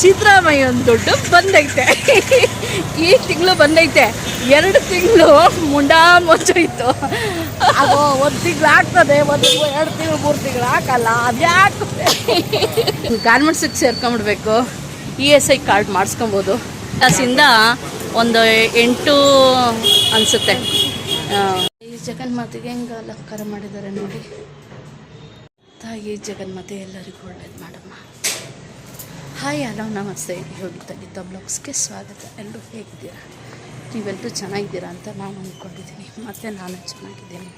ಸಿದ್ದರಾಮಯ್ಯನ ದುಡ್ಡು ಬಂದೈತೆ. ಈ ತಿಂಗಳು ಬಂದೈತೆ. ಎರಡು ತಿಂಗಳು ಮುಂಡಾ ಮೊಚ್ಚೋಯ್ತು ಅದು ಒಂದು ತಿಂಗಳು ಆಗ್ತದೆ, ಒಂದು ಎರಡು ತಿಂಗಳು, ಮೂರು ತಿಂಗಳು ಹಾಕಲ್ಲ ಅದ್ಯಾಕೆ? ಗಾರ್ಮೆಂಟ್ಸಿಗೆ ಸೇರ್ಕೊಂಬಿಡ್ಬೇಕು ಇ ಎಸ್ ಐ ಕಾರ್ಡ್ ಮಾಡಿಸ್ಕೊಬೋದು. ಅಸಿಂದ ಒಂದು ಎಂಟು ಅನಿಸುತ್ತೆ. ಈ ಜಗನ್ಮಾತೆಗೆ ಹೆಂಗೆ ಅಲಂಕಾರ ಮಾಡಿದ್ದಾರೆ ನೋಡಿ. ತಾಯಿ ಜಗನ್ಮಾತೆ ಎಲ್ಲರಿಗೂ ಒಳ್ಳೇದು ಮಾಡಮ್ಮ. ಹಾಯ್, ಹಲೋ, ನಮಸ್ತೆ. ಯೋಗಿತ ಗೀತಾ ಬ್ಲಾಗ್ಸ್ಗೆ ಸ್ವಾಗತ. ಎಲ್ಲರೂ ಹೇಗಿದ್ದೀರಾ? ನೀವೆಲ್ಲರೂ ಚೆನ್ನಾಗಿದ್ದೀರಾ ಅಂತ ನಾನು ಅಂದ್ಕೊಂಡಿದ್ದೀನಿ. ಮತ್ತು ನಾನು ಚೆನ್ನಾಗಿದ್ದೀನಿ.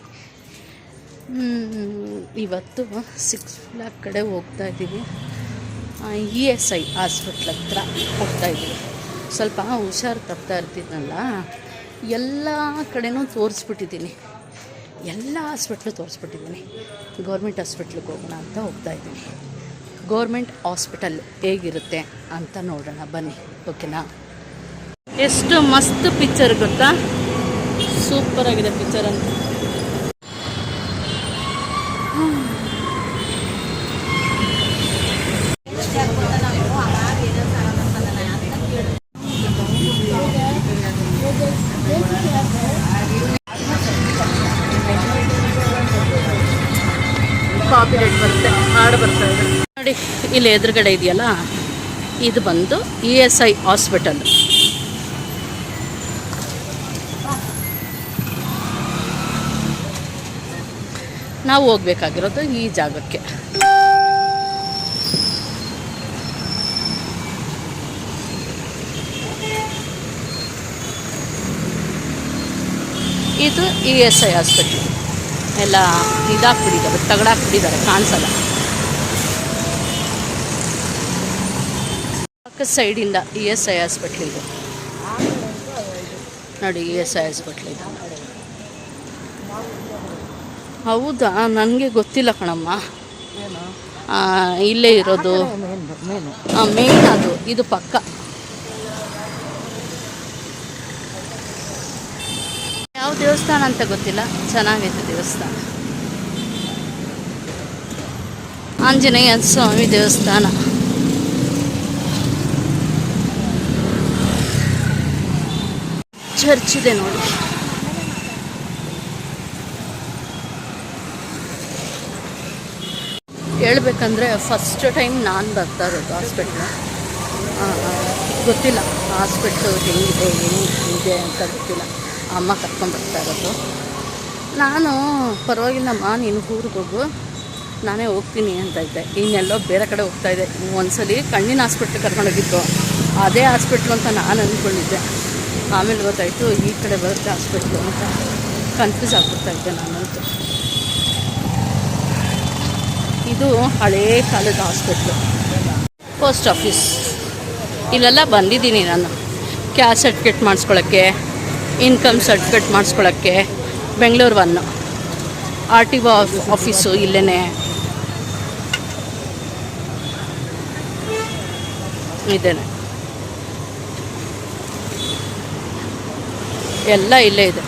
ಇವತ್ತು ಸಿಕ್ಸ್ ಫ್ಲಾಕ್ ಕಡೆ ಹೋಗ್ತಾ ಇದ್ದೀವಿ. ಇ ಎಸ್ ಐ ಹಾಸ್ಪಿಟ್ಲ್ ಹತ್ರ ಹೋಗ್ತಾ ಇದ್ದೀವಿ. ಸ್ವಲ್ಪ ಹುಷಾರು ತಪ್ತಾ ಇರ್ತಿದ್ನಲ್ಲ ಎಲ್ಲ ಕಡೆನೂ ತೋರಿಸ್ಬಿಟ್ಟಿದ್ದೀನಿ. ಎಲ್ಲ ಹಾಸ್ಪಿಟ್ಲು ತೋರಿಸ್ಬಿಟ್ಟಿದ್ದೀನಿ. ಗೌರ್ಮೆಂಟ್ ಹಾಸ್ಪಿಟ್ಲಿಗೆ ಹೋಗೋಣ ಅಂತ ಹೋಗ್ತಾ ಇದ್ದೀನಿ. ಗೌರ್ಮೆಂಟ್ ಹಾಸ್ಪಿಟಲ್ ಹೇಗಿರುತ್ತೆ ಅಂತ ನೋಡೋಣ, ಬನ್ನಿ, ಓಕೆನಾ? ಎಷ್ಟು ಮಸ್ತ್ ಪಿಕ್ಚರ್ ಗೊತ್ತಾ? ಸೂಪರ್ ಆಗಿದೆ ಪಿಕ್ಚರ್ ಅಂತ. ಇಲ್ಲಿ ಎದುರುಗಡೆ ಇದೆಯಲ್ಲ? ಇದು ಬಂದು ಇ ಎಸ್ ಐ ಹಾಸ್ಪಿಟಲ್. ನಾವು ಹೋಗ್ಬೇಕಾಗಿರೋದು ಈ ಜಾಗಕ್ಕೆ. ಇದು ಇ ಎಸ್ ಐ ಹಾಸ್ಪಿಟ್ಲ್. ಎಲ್ಲ ಇದಾಕ್ಬಿಟ್ಟಿದ್ದಾರೆ ತಗಡಾಕ್ಬಿಟ್ಟಿದ್ದಾರೆ ಕಾಣಿಸಲ್ಲ. ಪಕ್ಕದ ಸೈಡಿಂದ ಇ ಎಸ್ ಐ ಹಾಸ್ಪಿಟ್ಲ್ ಇದು ನೋಡಿ ಇ ಎಸ್ ಐ ಹಾಸ್ಪಿಟ್ಲ್ ಇದು ಹೌದಾ? ನನಗೆ ಗೊತ್ತಿಲ್ಲ ಕಣಮ್ಮ. ಇಲ್ಲೇ ಇರೋದು. ಮೇನ್ ಅದು, ಇದು ಪಕ್ಕ. ಯಾವ ದೇವಸ್ಥಾನ ಅಂತ ಗೊತ್ತಿಲ್ಲ? ಚೆನ್ನಾಗೈತೆ ದೇವಸ್ಥಾನ. ಆಂಜನೇಯ ಸ್ವಾಮಿ ದೇವಸ್ಥಾನ. ಚರ್ಚ್ ಇದೆ ನೋಡಿ. ಹೇಳ್ಬೇಕಂದ್ರೆ ಫಸ್ಟ್ ಟೈಮ್ ನಾನು ಬರ್ತಾ ಇರೋದು ಹಾಸ್ಪಿಟ್ಲ ಗೊತ್ತಿಲ್ಲ ಹಾಸ್ಪಿಟ್ಲು ಹೆಂಗಿದೆ ಹೆಂಗಿದೆ ಅಂತ ಗೊತ್ತಿಲ್ಲ. ಅಮ್ಮ ಕರ್ಕೊಂಡು ಬರ್ತಾ ಇರೋದು. ನಾನು ಪರವಾಗಿಲ್ಲಮ್ಮ ನೀನು ಊರಿಗೆ ಹೋಗು. ನಾನೇ ಹೋಗ್ತೀನಿ ಅಂತ ಇದ್ದೆ. ಇನ್ನೆಲ್ಲೋ ಬೇರೆ ಕಡೆ ಹೋಗ್ತಾ ಇದ್ದೆ. ಒಂದ್ಸಲಿ ಕಣ್ಣಿನ ಹಾಸ್ಪಿಟ್ಲ್ ಕರ್ಕೊಂಡೋಗಿದ್ದು ಅದೇ ಹಾಸ್ಪಿಟ್ಲು ಅಂತ ನಾನು ಅಂದ್ಕೊಂಡಿದ್ದೆ ಆಮೇಲೆ ಗೊತ್ತಾಯಿತು, ಈ ಕಡೆ ಬರುತ್ತೆ ಹಾಸ್ಪಿಟ್ಲು ಅಂತ. ಕನ್ಫ್ಯೂಸ್ ಆಗ್ಬಿಡ್ತಾ ಇದ್ದೆ ನಾನಂತೂ ಇದು ಹಳೇ ಕಾಲದ ಹಾಸ್ಪಿಟ್ಲು ಪೋಸ್ಟ್ ಆಫೀಸ್ ಇಲ್ಲೆಲ್ಲ ಬಂದಿದ್ದೀನಿ ನಾನು. ಕ್ಯಾಸ್ಟ್ ಸರ್ಟಿಫಿಕೇಟ್ ಮಾಡಿಸ್ಕೊಳ್ಳೋಕ್ಕೆ income certificate ಮಾಡಿಸ್ಕೊಳ್ಳೋಕ್ಕೆ Bengaluru one R T O office ಇಲ್ಲೇ ಇದ್ದೇನೆ ಎಲ್ಲ ಇಲ್ಲೇ ಇದೆ.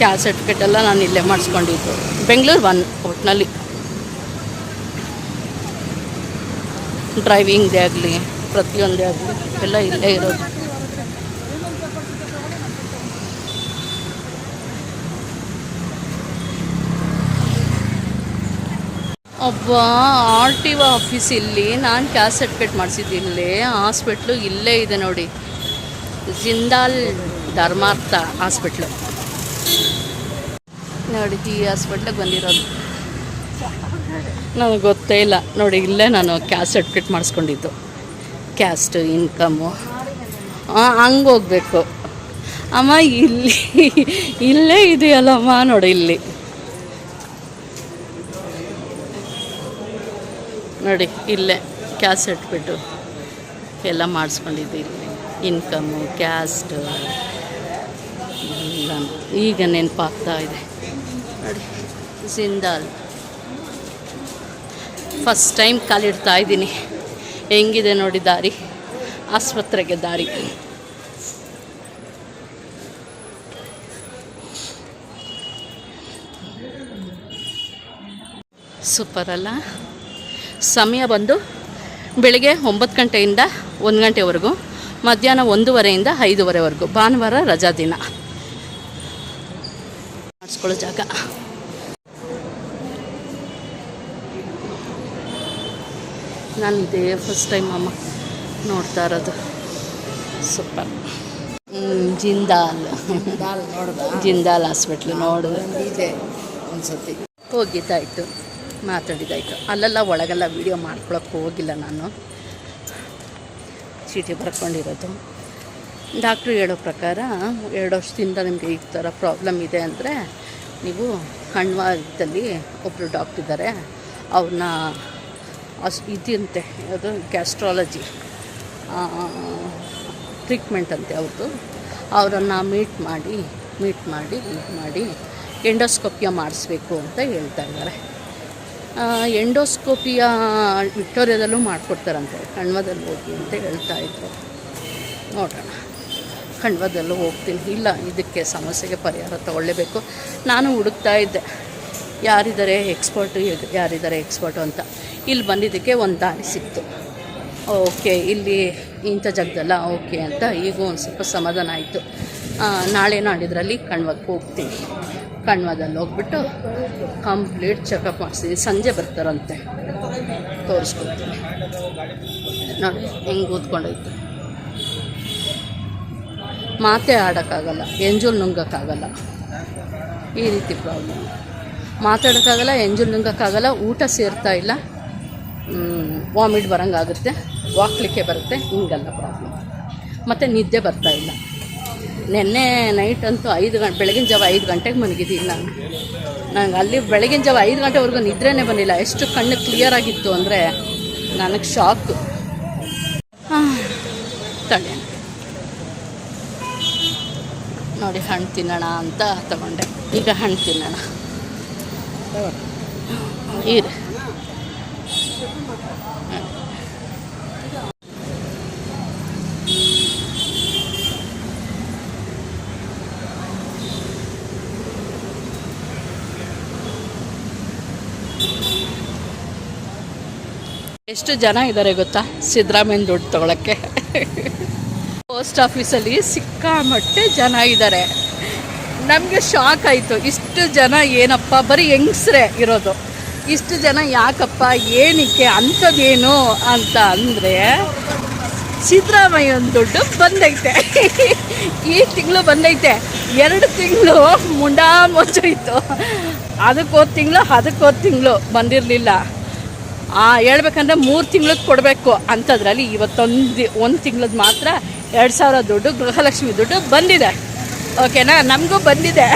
ಕ್ಯಾಸ್ಟ್ ಸರ್ಟಿಫಿಕೇಟ್ ಎಲ್ಲ ನಾನು ಇಲ್ಲೇ ಮಾಡಿಸ್ಕೊಂಡಿದ್ದು. ಬೆಂಗಳೂರು ಒನ್ ಒಟ್ಟಿನಲ್ಲಿ ಡ್ರೈವಿಂಗ್ದೇ ಆಗಲಿ, ಪ್ರತಿಯೊಂದೇ ಆಗಲಿ, ಎಲ್ಲ ಇಲ್ಲೇ ಇರೋದು. ಒಬ್ಬ ಆರ್ ಟಿ ಒ ಆಫೀಸ್ ಇಲ್ಲಿ ನಾನು ಕ್ಯಾಸ್ಟ್ ಸರ್ಟಿಫಿಕೇಟ್ ಮಾಡಿಸಿದ್ದಿಲ್ಲಿ ಹಾಸ್ಪಿಟ್ಲು ಇಲ್ಲೇ ಇದೆ ನೋಡಿ. ಜಿಂದಾಲ್. ಧರ್ಮಾರ್ಥ ಹಾಸ್ಪಿಟ್ಲು. ನೋಡಿ ಈ ಹಾಸ್ಪಿಟ್ಲಿಗೆ ಬಂದಿರೋದು. ನನಗೆ ಗೊತ್ತೇ ಇಲ್ಲ. ನೋಡಿ, ಇಲ್ಲೇ ನಾನು ಕ್ಯಾಸ್ಟ್ ಸರ್ಟಿಫಿಕೇಟ್ ಮಾಡಿಸ್ಕೊಂಡಿದ್ದು. ಕ್ಯಾಸ್ಟ್ ಇನ್ಕಮ್ಮು ಹಂಗೆ ಹೋಗ್ಬೇಕು. ಅಮ್ಮ, ಇಲ್ಲಿ, ಇಲ್ಲೇ ಇದೆಯಲ್ಲಮ್ಮ, ನೋಡಿ ಇಲ್ಲಿ. ನೋಡಿ, ಇಲ್ಲೇ ಕ್ಯಾಸ್ಟ್ ಸರ್ಟಿಫಿಕೇಟು ಎಲ್ಲ ಮಾಡಿಸ್ಕೊಂಡಿದ್ದು ಇಲ್ಲಿ. ಇನ್ಕಮ್ಮು ಕ್ಯಾಸ್ಟ್ ಎಲ್ಲ ಈಗ ನೆನಪಾಗ್ತಾ ಇದೆ. ನೋಡಿ, ಜಿಂದಾಲ್. ಫಸ್ಟ್ ಟೈಮ್ ಕಾಲಿಡ್ತಾ ಇದ್ದೀನಿ. ಹೆಂಗಿದೆ ನೋಡಿ ದಾರಿ? ಆಸ್ಪತ್ರೆಗೆ ದಾರಿ. ಸೂಪರ್ ಅಲ್ಲ? ಸಮಯ ಬಂದು ಬೆಳಿಗ್ಗೆ ಒಂಬತ್ತು ಗಂಟೆಯಿಂದ ಒಂದು ಗಂಟೆವರೆಗೂ, ಮಧ್ಯಾಹ್ನ ಒಂದೂವರೆಯಿಂದ ಐದೂವರೆವರೆಗೂ, ಭಾನುವಾರ ರಜಾ ದಿನ. ಮಾಡಿಸ್ಕೊಳ್ಳೋ ಜಾಗ. ನಾನು ಇದೇ ಫಸ್ಟ್ ಟೈಮ್ ಅಮ್ಮ ನೋಡ್ತಾ ಇರೋದು. ಸೂಪರ್ ಜಿಂದಾಲ್. ಜಿಂದಾಲ್ ಹಾಸ್ಪಿಟ್ಲ್ ನೋಡು ಒಂದ್ಸತಿ. ಹೋಗಿದ್ದಾಯ್ತು ಮಾತಾಡಿದ್ದಾಯ್ತು. ಅಲ್ಲೆಲ್ಲ ಒಳಗೆಲ್ಲ ವೀಡಿಯೋ ಮಾಡ್ಕೊಳಕ್ಕೆ ಹೋಗಿಲ್ಲ ನಾನು. ಚೀಟಿ ಬರ್ಕೊಂಡಿರೋದು. ಡಾಕ್ಟ್ರು ಹೇಳೋ ಪ್ರಕಾರ ಎರಡು ವರ್ಷದಿಂದ ನಿಮಗೆ ಈ ಥರ ಪ್ರಾಬ್ಲಮ್ ಇದೆ ಅಂದರೆ ನೀವು ಹಣ್ವಾದಲ್ಲಿ ಒಬ್ಬರು ಡಾಕ್ಟ್ರ್ ಇದ್ದಾರೆ. ಅವ್ರನ್ನ ಅಸ್, ಇದಂತೆ ಅದು ಗ್ಯಾಸ್ಟ್ರಾಲಜಿ ಟ್ರೀಟ್ಮೆಂಟ್ ಅಂತೆ ಅವ್ರದ್ದು ಅವರನ್ನು ಮೀಟ್ ಮಾಡಿ ಮೀಟ್ ಮಾಡಿ ಇದು ಮಾಡಿ ಎಂಡೋಸ್ಕೋಪಿಯ ಮಾಡಿಸ್ಬೇಕು ಅಂತ ಹೇಳ್ತಾ ಇದ್ದಾರೆ. ಎಂಡೋಸ್ಕೋಪಿಯ ವಿಕ್ಟೋರಿಯಾದಲ್ಲೂ ಮಾಡಿಕೊಡ್ತಾರಂತೆ ಕಣ್ವದಲ್ಲಿ ಹೋಗಿ ಅಂತ ಹೇಳ್ತಾ ಇದ್ರು. ನೋಡೋಣ. ಖಂಡವದಲ್ಲೂ ಹೋಗ್ತೀನಿ. ಇಲ್ಲ, ಇದಕ್ಕೆ ಸಮಸ್ಯೆಗೆ ಪರಿಹಾರ ತಗೊಳ್ಳೇಬೇಕು. ನಾನು ಹುಡುಕ್ತಾ ಇದ್ದೆ. ಯಾರಿದ್ದಾರೆ ಎಕ್ಸ್ಪರ್ಟು ಯಾರಿದ್ದಾರೆ ಎಕ್ಸ್ಪರ್ಟು ಅಂತ. ಇಲ್ಲಿ ಬಂದಿದ್ದಕ್ಕೆ ಒಂದು ದಾರಿ ಸಿಕ್ತು. ಓಕೆ, ಇಲ್ಲಿ ಇಂಥ ಜಾಗದಲ್ಲ, ಓಕೆ ಅಂತ ಈಗ ಒಂದು ಸ್ವಲ್ಪ ಸಮಾಧಾನ ಆಯಿತು. ನಾಳೆ ನಾಡಿದ್ರಲ್ಲಿ ಕಣ್ವಕ್ಕೆ ಹೋಗ್ತೀನಿ. ಕಣ್ವದಲ್ಲಿ ಹೋಗ್ಬಿಟ್ಟು ಕಂಪ್ಲೀಟ್ ಚೆಕಪ್ ಮಾಡಿಸ್ತೀನಿ. ಸಂಜೆ ಬರ್ತಾರಂತೆ. ತೋರಿಸ್ಕೊಡ್ತೀನಿ. ನೋಡಿ, ಹೆಂಗೆ ಕೂತ್ಕೊಂಡೈತೆ ಮಾತೇ ಆಡೋಕ್ಕಾಗಲ್ಲ, ಎಂಜುಲ್ ನುಂಗೋಕ್ಕಾಗಲ್ಲ. ಈ ರೀತಿ ಪ್ರಾಬ್ಲಮ್ ಮಾತಾಡೋಕ್ಕಾಗಲ್ಲ, ಎಂಜುಲ್ ನುಂಗೋಕ್ಕಾಗಲ್ಲ, ಊಟ ಸೇರ್ತಾ ಇಲ್ಲ. ವಾಮಿಟ್ ಬರೋಂಗಾಗುತ್ತೆ, ವಾಕ್ಲಿಕ್ಕೆ ಬರುತ್ತೆ, ಹಿಂಗಲ್ಲ ಪ್ರಾಬ್ಲಮ್ ಮತ್ತು ನಿದ್ದೆ ಬರ್ತಾ ಇಲ್ಲ. ನಿನ್ನೆ ನೈಟ್ ಅಂತೂ ಐದು ಗಂಟೆ ಬೆಳಗಿನ ಜಾವ ಐದು ಗಂಟೆಗೆ ಮಲಗಿದ್ದೀನಿ ನಾನು. ನನಗೆ ಅಲ್ಲಿ ಬೆಳಗಿನ ಜಾವ ಐದು ಗಂಟೆವರೆಗೂ ನಿದ್ರೆನೇ ಬಂದಿಲ್ಲ. ಎಷ್ಟು ಕಣ್ಣು ಕ್ಲಿಯರ್ ಆಗಿತ್ತು ಅಂದರೆ ನನಗೆ ಶಾಕು ತಡೆ ನೋಡಿ ಹಣ್ಣು ತಿನ್ನೋಣ ಅಂತ ತಗೊಂಡೆ. ಈಗ ಹಣ್ಣು ತಿನ್ನೋಣ. ಇರು. ಎಷ್ಟು ಜನ ಇದ್ದಾರೆ ಗೊತ್ತಾ? ಸಿದ್ದರಾಮಯ್ಯನ ದುಡ್ಡು ತಗೊಳಕ್ಕೆ. ಪೋಸ್ಟ್ ಆಫೀಸಲ್ಲಿ ಸಿಕ್ಕಾಮಟ್ಟೆ ಜನ ಇದ್ದಾರೆ. ನಮಗೆ ಶಾಕ್ ಆಯಿತು. ಇಷ್ಟು ಜನ ಏನಪ್ಪ, ಬರೀ ಹೆಂಗ್ಸ್ರೇ ಇರೋದು. ಇಷ್ಟು ಜನ ಯಾಕಪ್ಪ, ಏನಕ್ಕೆ ಅಂಥದ್ದೇನು ಅಂತ ಅಂದರೆ ಸಿದ್ದರಾಮಯ್ಯನ ದುಡ್ಡು ಬಂದೈತೆ. ಈ ತಿಂಗಳು ಬಂದೈತೆ. ಎರಡು ತಿಂಗಳು ಮುಂಡಾ ಮೊಚ್ಚೋಯ್ತು ಅದಕ್ಕೋದ್ ತಿಂಗಳು ಅದಕ್ಕೋದ್ ತಿಂಗಳು ಬಂದಿರಲಿಲ್ಲ. ಹೇಳ್ಬೇಕಂದ್ರೆ ಮೂರು ತಿಂಗ್ಳದ್ದು ಕೊಡಬೇಕು ಅಂಥದ್ರಲ್ಲಿ ಇವತ್ತೊಂದು, ಒಂದು ತಿಂಗಳದ್ದು ಮಾತ್ರ ಎರಡು ಸಾವಿರ ದುಡ್ಡು ಗೃಹಲಕ್ಷ್ಮಿ ದುಡ್ಡು ಬಂದಿದೆ. ಓಕೆನಾ ನಮಗೂ ಬಂದಿದೆ.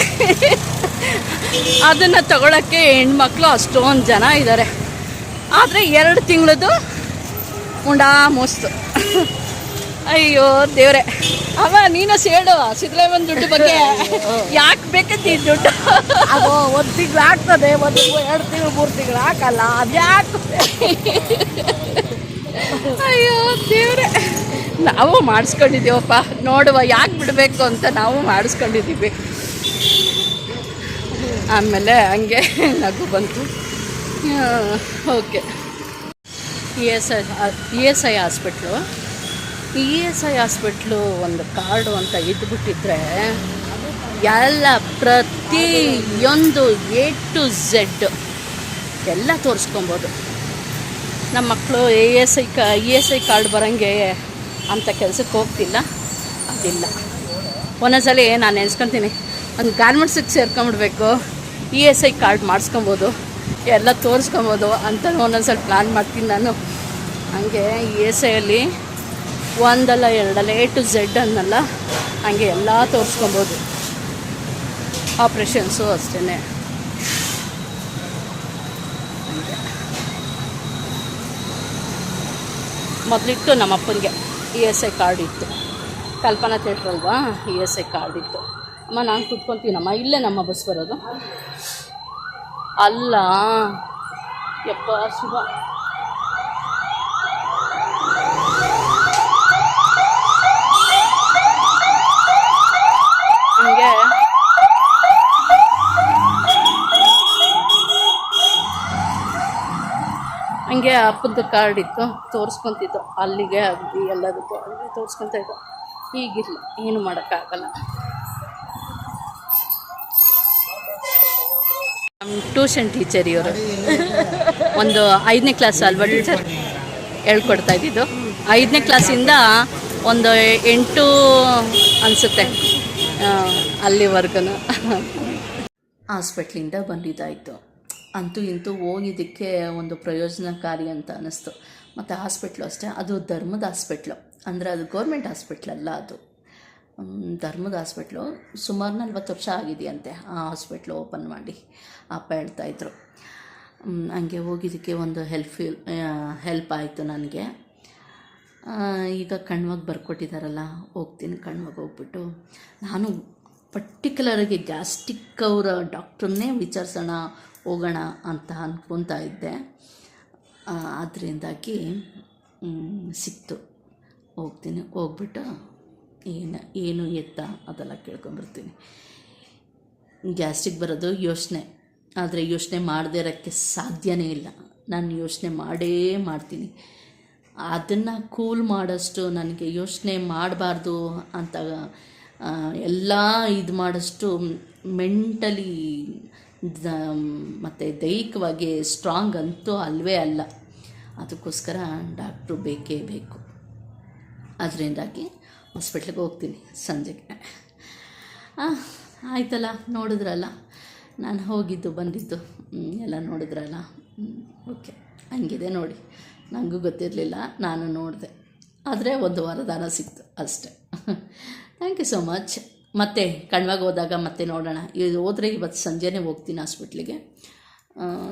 ಅದನ್ನು ತಗೊಳ್ಳೋಕ್ಕೆ ಹೆಣ್ಮಕ್ಳು ಅಷ್ಟೊಂದು ಜನ ಇದ್ದಾರೆ ಆದರೆ ಎರಡು ತಿಂಗಳದ್ದು ಉಂಡಾ ಮೋಸ್ತು. ಅಯ್ಯೋ ದೇವ್ರೆ. ಅವ ನೀನು ಸೇಡು ಸಿದ್ದರಾಮಯ್ಯನ ದುಡ್ಡು ಬಗ್ಗೆ. ಯಾಕೆ ಬೇಕಂತ ಈ ದುಡ್ಡು? ಅದು ಒಂದು ತಿಂಗಳು ಆಗ್ತದೆ ಒಂದು ಎರಡು ತಿಂಗಳು ಮೂರು ತಿಂಗಳು ಹಾಕಲ್ಲ ಅದ್ಯಾಕೆ? ಅಯ್ಯೋ ದೇವ್ರೆ. ನಾವು ಮಾಡಿಸ್ಕೊಂಡಿದ್ದೀವಪ್ಪ, ನೋಡುವ ಯಾಕೆ ಬಿಡಬೇಕು ಅಂತ ನಾವು ಮಾಡಿಸ್ಕೊಂಡಿದ್ದೀವಿ. ಆಮೇಲೆ ಹಂಗೆ ನಗು ಬಂತು. Okay. E S I, E S I hospital. E S I hospital ಒಂದು ಕಾರ್ಡು ಅಂತ ಇದ್ಬಿಟ್ಟಿದ್ರೆ ಎಲ್ಲ ಪ್ರತಿಯೊಂದು ಎ ಟು ಝೆಡ್ ಎಲ್ಲ ತೋರಿಸ್ಕೊಬೋದು. ನಮ್ಮ ಮಕ್ಕಳು ಎ ಎಸ್ ಐ ಕಾ, ಇ ಎಸ್ ಐ ಕಾರ್ಡ್ ಬರೋಂಗೆ ಅಂಥ ಕೆಲಸಕ್ಕೆ ಹೋಗ್ತಿಲ್ಲ. ಅದಿಲ್ಲ. ಒಂದೊಂದ್ಸಲಿ ನಾನು ನೆನೆಸ್ಕೊತೀನಿ. ಒಂದು ಗಾರ್ಮೆಂಟ್ಸಿಗೆ ಸೇರ್ಕೊಂಬಿಡ್ಬೇಕು ಇ ಎಸ್ ಐ ಕಾರ್ಡ್ ಮಾಡಿಸ್ಕೊಬೋದು. ಎಲ್ಲ ತೋರಿಸ್ಕೊಬೋದು ಅಂತ ಒಂದೊಂದ್ಸಲ ಪ್ಲ್ಯಾನ್ ಮಾಡ್ತೀನಿ ನಾನು. ಹಂಗೆ ಇ ಎಸ್ ಐಯಲ್ಲಿ ಒಂದಲ್ಲ ಎರಡಲ್ಲ ಎ ಟು ಝೆಡ್ ಅನ್ನಲ್ಲ, ಹಂಗೆ ಎಲ್ಲ ತೋರಿಸ್ಕೊಬೋದು. ಆಪ್ರೇಷನ್ಸು ಅಷ್ಟೇ ಮೊದಲಿಟ್ಟು ನಮ್ಮ ಅಪ್ಪನಿಗೆ ಇ ಎಸ್ ಐ ಕಾರ್ಡ್ ಇತ್ತು. ಕಲ್ಪನಾ ಥಿಯೇಟ್ರ್ ಅಲ್ವಾ? ಇ ಎಸ್ ಐ ಕಾರ್ಡ್ ಇತ್ತು. ಅಮ್ಮ, ನಾನು ಕುತ್ಕೊತೀನಮ್ಮ. ಇಲ್ಲೇ ನಮ್ಮ ಬಸ್ ಬರೋದು. ಅಲ್ಲ? ಯಪ್ಪ ಶುಭ ಹಂಗೆ ಹಂಗೆ ಅಪ್ಪದ ಕಾರ್ಡ್ ಇತ್ತು ತೋರಿಸ್ಕೊಂತಿದ್ದು ಅಲ್ಲಿಗೆ ಅಗ್ದಿ ಎಲ್ಲದಕ್ಕೂ ಅಲ್ಲಿಗೆ ತೋರಿಸ್ಕೊತ ಇದ್ದು. ಈಗಿಲ್ಲ, ಏನು ಮಾಡೋಕ್ಕಾಗಲ್ಲ. ನಮ್ಮ ಟ್ಯೂಷನ್ ಟೀಚರ್ ಇವರು. ಒಂದು ಐದನೇ ಕ್ಲಾಸ್ ಅಲ್ವಾ ಟೀಚರ್ ಹೇಳ್ಕೊಡ್ತಾ ಇದ್ದಿದ್ದು. ಐದನೇ ಕ್ಲಾಸಿಂದ ಒಂದು ಎಂಟು ಅನಿಸುತ್ತೆ ಅಲ್ಲಿವರೆಗೂ ಹಾಸ್ಪಿಟ್ಲಿಂದ ಬಂದಿದ್ದಾಯಿತು. ಅಂತೂ ಇಂತೂ ಹೋಗಿದ್ದಕ್ಕೆ ಒಂದು ಪ್ರಯೋಜನಕಾರಿ ಅಂತ ಅನ್ನಿಸ್ತು. ಮತ್ತು ಹಾಸ್ಪಿಟ್ಲು ಅಷ್ಟೇ, ಅದು ಧರ್ಮದ ಹಾಸ್ಪಿಟ್ಲು. ಅಂದರೆ ಅದು ಗೌರ್ಮೆಂಟ್ ಅಲ್ಲ ಅದು. ಧರ್ಮದ ಹಾಸ್ಪಿಟ್ಲು. ಸುಮಾರು ನಲ್ವತ್ತು ವರ್ಷ ಆಗಿದೆಯಂತೆ ಆ ಹಾಸ್ಪಿಟ್ಲು ಓಪನ್ ಮಾಡಿ. ಅಪ್ಪ ಹೇಳ್ತಾಯಿದ್ರು ಹಂಗೆ ಹೋಗಿದ್ದಕ್ಕೆ ಒಂದು ಹೆಲ್ಪ್ ಹೆಲ್ಪ್ ಆಯಿತು ನನಗೆ. ಈಗ ಕಣ್ವಾಗಿ ಬರ್ಕೊಟ್ಟಿದ್ದಾರಲ್ಲ ಹೋಗ್ತೀನಿ ಕಣ್ವಾಗಿ ಹೋಗ್ಬಿಟ್ಟು. ನಾನು ಪರ್ಟಿಕ್ಯುಲರಾಗಿ ಗ್ಯಾಸ್ಟಿಕ್ ಅವರ ಡಾಕ್ಟ್ರನ್ನೇ ವಿಚಾರಿಸೋಣ ಹೋಗೋಣ ಅಂತ ಅಂದ್ಕೊತಾ ಇದ್ದೆ. ಅದರಿಂದಾಗಿ ಸಿಕ್ತು. ಹೋಗ್ತೀನಿ. ಹೋಗ್ಬಿಟ್ಟು ಏನು ಏನು ಎತ್ತ ಅದೆಲ್ಲ ಕೇಳ್ಕೊಂಬರ್ತೀನಿ ಗ್ಯಾಸ್ಟ್ರಿಕ್ ಬರೋದು ಯೋಚನೆ. ಆದರೆ ಯೋಚನೆ ಮಾಡದೇ ಇರೋಕ್ಕೆ ಸಾಧ್ಯನೇ ಇಲ್ಲ. ನಾನು ಯೋಚನೆ ಮಾಡೇ ಮಾಡ್ತೀನಿ. ಅದನ್ನು ಕೂಲ್ ಮಾಡೋಷ್ಟು ನನಗೆ ಯೋಚನೆ ಮಾಡಬಾರ್ದು ಅಂತ ಎಲ್ಲ ಇದು ಮಾಡೋಷ್ಟು ಮೆಂಟಲಿ ಮತ್ತು ದೈಹಿಕವಾಗಿ ಸ್ಟ್ರಾಂಗ್ ಅಂತೂ ಅಲ್ವೇ ಅಲ್ಲ. ಅದಕ್ಕೋಸ್ಕರ ಡಾಕ್ಟ್ರು ಬೇಕೇ ಬೇಕು. ಅದರಿಂದಾಗಿ ಹಾಸ್ಪಿಟ್ಲಿಗೆ ಹೋಗ್ತೀನಿ ಸಂಜೆಗೆ. ಆಯ್ತಲ್ಲ, ನೋಡಿದ್ರಲ್ಲ? ನಾನು ಹೋಗಿದ್ದು, ಬಂದಿದ್ದು. ಎಲ್ಲ ನೋಡಿದ್ರಲ್ಲ? ಓಕೆ ಹಂಗಿದೆ ನೋಡಿ. ನನಗೂ ಗೊತ್ತಿರಲಿಲ್ಲ, ನಾನು ನೋಡಿದೆ. ಆದರೆ ಒಂದು ವರದಾನ ಸಿಕ್ತು ಅಷ್ಟೆ. ಥ್ಯಾಂಕ್ ಯು ಸೋ ಮಚ್ ಮತ್ತೆ ಕಣ್ವಾಗ ಹೋದಾಗ ಮತ್ತೆ ನೋಡೋಣ. ಇದು ಹೋದರೆ ಇವತ್ತು ಸಂಜೆನೇ ಹೋಗ್ತೀನಿ ಹಾಸ್ಪಿಟ್ಲಿಗೆ.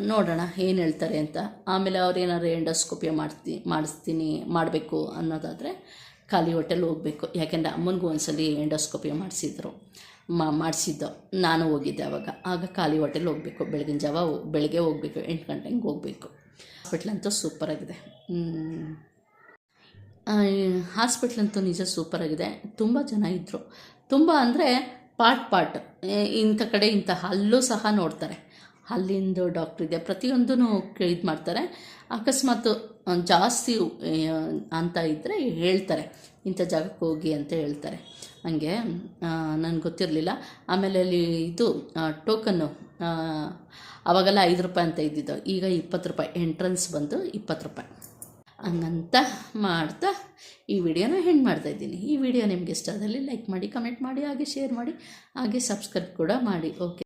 ನೋಡೋಣ ಏನು ಹೇಳ್ತಾರೆ ಅಂತ. ಆಮೇಲೆ ಅವ್ರು ಏನಾದ್ರು ಎಂಡೋಸ್ಕೋಪಿಯ ಮಾಡ್ತಿ, ಮಾಡಿಸ್ತೀನಿ, ಮಾಡಬೇಕು ಅನ್ನೋದಾದರೆ ಖಾಲಿ ಹೋಟೆಲ್ ಹೋಗಬೇಕು. ಯಾಕೆಂದರೆ ಅಮ್ಮನಿಗೂ ಒಂದ್ಸಲಿ ಎಂಡೋಸ್ಕೋಪಿ ಮಾಡಿಸಿದ್ರು. ಮಾಡಿಸಿದ್ದು. ನಾನು ಹೋಗಿದ್ದೆ ಅವಾಗ. ಆಗ ಖಾಲಿ ಹೋಟೆಲ್ ಹೋಗಬೇಕು. ಬೆಳಗಿನ ಜಾವ ಬೆಳಗ್ಗೆ ಹೋಗಬೇಕು. ಎಂಟು ಗಂಟೆ ಹಂಗೆ ಹೋಗಬೇಕು. ಹಾಸ್ಪಿಟ್ಲಂತೂ ಸೂಪರಾಗಿದೆ. ಹಾಸ್ಪಿಟ್ಲಂತೂ ನಿಜ ಸೂಪರಾಗಿದೆ ತುಂಬ ಜನ ಇದ್ದರು ತುಂಬ ಅಂದರೆ ಪಾರ್ಟ್ ಪಾರ್ಟ್ ಇಂಥ ಕಡೆ ಇಂಥ ಅಲ್ಲೂ ಸಹ ನೋಡ್ತಾರೆ. ಹಲ್ಲಿಂದು ಡಾಕ್ಟ್ರ್ ಇದೆ. ಪ್ರತಿಯೊಂದೂ ಇದು ಮಾಡ್ತಾರೆ. ಅಕಸ್ಮಾತ್ ಜಾಸ್ತಿ ಅಂತ ಇದ್ದರೆ ಹೇಳ್ತಾರೆ. ಇಂಥ ಜಾಗಕ್ಕೆ ಹೋಗಿ ಅಂತ ಹೇಳ್ತಾರೆ. ಹಂಗೆ ನನಗೆ ಗೊತ್ತಿರಲಿಲ್ಲ. ಆಮೇಲೆ ಅಲ್ಲಿ ಇದು ಟೋಕನ್ನು ಅವಾಗೆಲ್ಲ ಐದು ರೂಪಾಯಿ ಅಂತ ಇದ್ದಿದ್ದು. ಈಗ ಇಪ್ಪತ್ತು ರೂಪಾಯಿ. ಎಂಟ್ರೆನ್ಸ್ ಬಂದು ಇಪ್ಪತ್ತು ರೂಪಾಯಿ. ಹಂಗಂತ ಮಾಡ್ತಾ ಈ ವಿಡಿಯೋನ ಹೆಂಡ್ ಮಾಡ್ತಾ ಇದ್ದೀನಿ. ಈ ವಿಡಿಯೋ ನಿಮಗೆ ಇಷ್ಟ ಆದಲ್ಲಿ ಲೈಕ್ ಮಾಡಿ, ಕಮೆಂಟ್ ಮಾಡಿ, ಹಾಗೆ ಶೇರ್ ಮಾಡಿ, ಹಾಗೆ ಸಬ್ಸ್ಕ್ರೈಬ್ ಕೂಡ ಮಾಡಿ ಓಕೆ